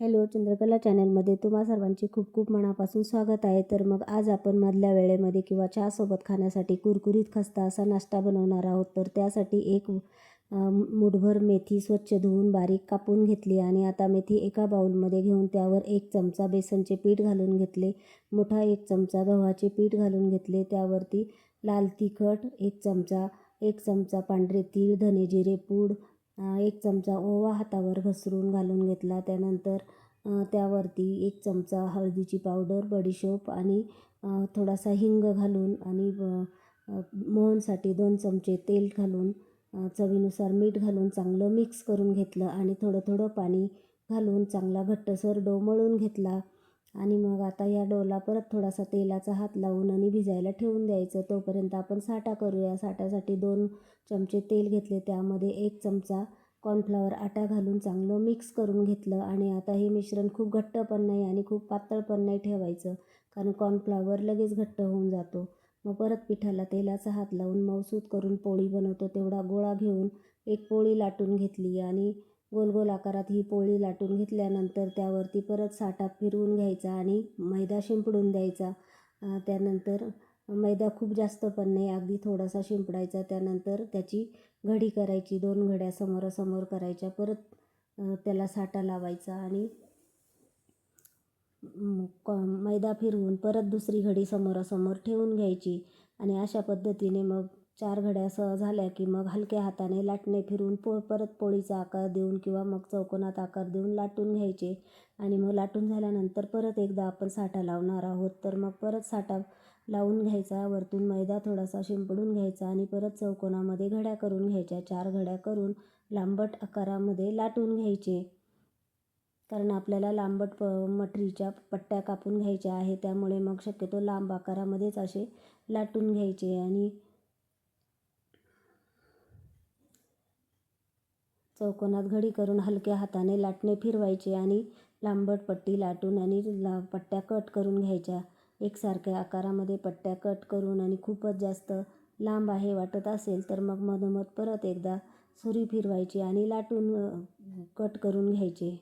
Hello Chandrakala चॅनलमध्ये तुम्हा सर्वांचे खूप खूप मनापासून स्वागत आहे. तर मग आज आपण मधल्या वेळेमध्ये किंवा चहासोबत खाण्यासाठी कुरकुरीत खस्ता असा नाश्ता बनवणार आहोत. तर त्यासाठी एक मुठभर मेथी स्वच्छ धुवून बारीक कापून घेतली आणि आता मेथी एका बाऊलमध्ये घेऊन त्यावर एक चमचा बेसनचे पीठ घालून घेतले. मोठा एक चमचा गव्हाचे पीठ घालून घेतले. त्यावरती लाल तिखट एक चमचा एक चमचा पांढरे तीळ धने जिरे पूड एक चमचा ओवा हातावर घसरून घालून घेतला. त्यानंतर त्यावरती एक चमचा हळदीची पावडर बडीशोप आणि थोडासा हिंग घालून आणि मोहनसाठी दोन चमचे तेल घालून चवीनुसार मीठ घालून चांगलं मिक्स करून घेतलं आणि थोडं थोडं पाणी घालून चांगला घट्टसर डो मळून घेतला. आणि मग आता या डोला परत थोडासा तेलाचा हात लावून आणि भिजायला ठेवून द्यायचं. तोपर्यंत आपण साठा करूया. साठासाठी दोन चमचे तेल घेतले. त्यामध्ये एक चमचा कॉर्नफ्लॉवर आटा घालून चांगलं मिक्स करून घेतलं. आणि आता हे मिश्रण खूप घट्ट पण नाही आणि खूप पातळ पण नाही ठेवायचं कारण कॉर्नफ्लॉवर लगेच घट्ट होऊन जातो. मग परत पिठाला तेलाचा हात लावून मऊसूत करून पोळी बनवतो. तेवढा गोळा घेऊन एक पोळी लाटून घेतली. आणि गोल गोल आकारात ही पोळी लाटून घेतल्यानंतर त्यावरती परत साठा फिरवून घ्यायचा आणि मैदा शिंपडून द्यायचा. त्यानंतर मैदा खूप जास्त पण नाही अगदी थोडासा शिंपडायचा. त्यानंतर त्याची घडी करायची दोन घड्या समोरासमोर करायच्या. परत त्याला साठा लावायचा आणि मैदा फिरवून परत दुसरी घडी समोरासमोर ठेवून घ्यायची. आणि अशा पद्धतीने मग चार घड्या सह झाल्या की मग हलक्या हाताने लाटणे फिरून पो परत पोळीचा आकार देऊन किंवा मग चौकोनात आकार देऊन लाटून घ्यायचे. आणि मग लाटून झाल्यानंतर परत एकदा आपण साठा लावणार आहोत. तर मग परत साठा लावून घ्यायचा वरतून मैदा थोडासा शिंपडून घ्यायचा आणि परत चौकोनामध्ये घड्या करून घ्यायच्या. चार घड्या करून लांबट आकारामध्ये लाटून घ्यायचे. कारण आपल्याला लांबट प मटरीच्या पट्ट्या कापून घ्यायच्या आहे त्यामुळे मग शक्यतो लांब आकारामध्येच असे लाटून घ्यायचे आणि चौकोनात घडी करून हलक्या हाताने लाटणे फिरवायचे आणि लांबट पट्टी लाटून आणि ला पट्ट्या कट करून घ्यायच्या. एकसारख्या आकारामध्ये पट्ट्या कट करून आणि खूपच जास्त लांब आहे वाटत असेल तर मग मधोमध परत एकदा सुरी फिरवायची आणि लाटून कट करून घ्यायचे.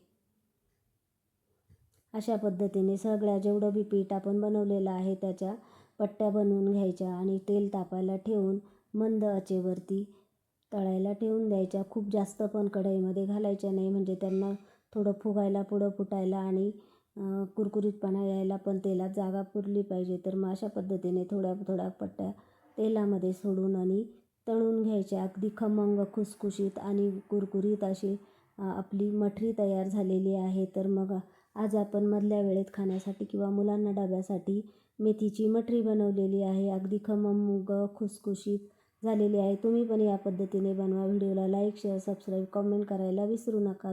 अशा पद्धतीने सगळ्या जेवढं बी पीठ आपण बनवलेलं आहे त्याच्या पट्ट्या बनवून घ्यायच्या आणि तेल तापायला ठेवून मंद आचेवरती तळायला ठेवून द्यायच्या खूप जास्त पण कढईमध्ये घालायच्या नाही. म्हणजे त्यांना थोडं फुगायला पुढं फुटायला आणि कुरकुरीतपणा यायला पण तेलात जागा पुरली पाहिजे. तर मग अशा पद्धतीने थोड्या थोड्या पट्ट्या तेलामध्ये सोडून आणि तळून घ्यायच्या. अगदी खमंग खुसखुशीत आणि कुरकुरीत अशी आपली मठरी तयार झालेली आहे. तर मग आज आपण मधल्या वेळेत खाण्यासाठी किंवा मुलांना डब्यासाठी मेथीची मठरी बनवलेली आहे. अगदी खमंग खुसखुशीत झालेली आहे. तुम्ही पण या पद्धतीने बनवा. व्हिडिओला लाईक शेअर सबस्क्राईब कमेंट करायला विसरू नका.